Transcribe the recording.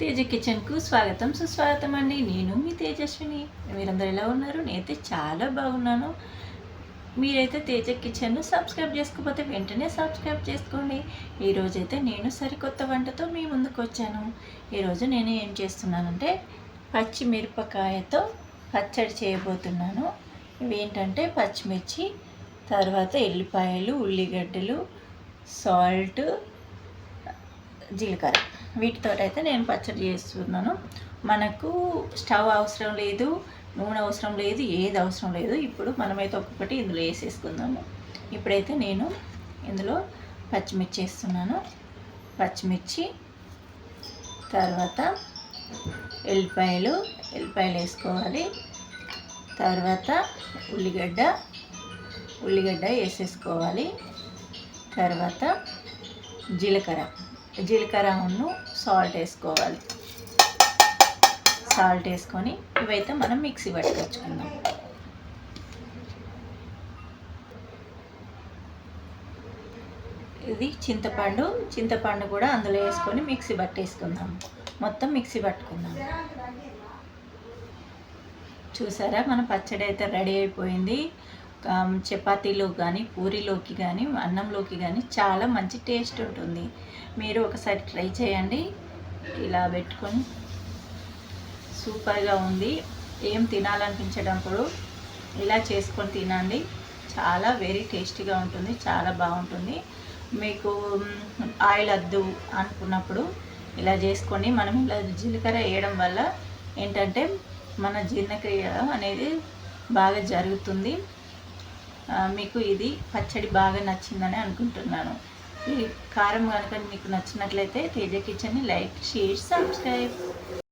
తేజ కిచెన్కు స్వాగతం సుస్వాగతం అండి. నేను మీ తేజస్విని. మీరందరూ ఎలా ఉన్నారు? నేనైతే చాలా బాగున్నాను. మీరైతే తేజ కిచెన్ను సబ్స్క్రైబ్ చేసుకోకపోతే వెంటనే సబ్స్క్రైబ్ చేసుకోండి. ఈరోజైతే నేను సరికొత్త వంటతో మీ ముందుకు వచ్చాను. ఈరోజు నేను ఏం చేస్తున్నానంటే పచ్చిమిరపకాయతో పచ్చడి చేయబోతున్నాను. ఇవి ఏంటంటే పచ్చిమిర్చి తర్వాత ఎల్లిపాయలు ఉల్లిగడ్డలు సాల్ట్ జీలకర్ర. వీటితో అయితే నేను పచ్చడి చేస్తున్నాను. మనకు స్టవ్ అవసరం లేదు నూనె అవసరం లేదు ఏది అవసరం లేదు. ఇప్పుడు మనమైతే ఒక్కొక్కటి ఇందులో వేసేసుకుందాము. ఇప్పుడైతే నేను ఇందులో పచ్చిమిర్చి వేస్తున్నాను. పచ్చిమిర్చి తర్వాత ఎల్లిపాయలు ఎల్లిపాయలు వేసుకోవాలి. తర్వాత ఉల్లిగడ్డ ఉల్లిగడ్డ వేసేసుకోవాలి. తర్వాత జీలకర్ర. జీలకర్ర ఉన్ను సాల్ట్ వేసుకోవాలి. సాల్ట్ వేసుకొని ఇవైతే మనం మిక్సీ పట్టుకొచ్చుకుందాం. ఇది చింతపండు చింతపండు కూడా అందులో వేసుకొని మిక్సీ పట్టేసుకుందాం. మొత్తం మిక్సీ పట్టుకుందాం. చూసారా? మన పచ్చడి అయితే రెడీ అయిపోయింది. చపాతీలో కానీ పూరిలోకి కానీ అన్నంలోకి కానీ చాలా మంచి టేస్ట్ ఉంటుంది. మీరు ఒకసారి ట్రై చేయండి. ఇలా పెట్టుకొని సూపర్గా ఉంది. ఏం తినాలనిపించేటప్పుడు ఇలా చేసుకొని తినండి. చాలా వెరీ టేస్టీగా ఉంటుంది. చాలా బాగుంటుంది. మీకు ఆయిల్ వద్దు అనుకున్నప్పుడు ఇలా చేసుకొని మనం ఇలా జీలకర్ర వేయడం వల్ల ఏంటంటే మన జీర్ణక్రియ అనేది బాగా జరుగుతుంది. మీకు ఇది పచ్చడి బాగా నచ్చిందని అనుకుంటున్నాను. ఈ కారం కనుక మీకు నచ్చినట్లయితే తేజ కిచెన్ని లైక్ షేర్ సబ్స్క్రైబ్.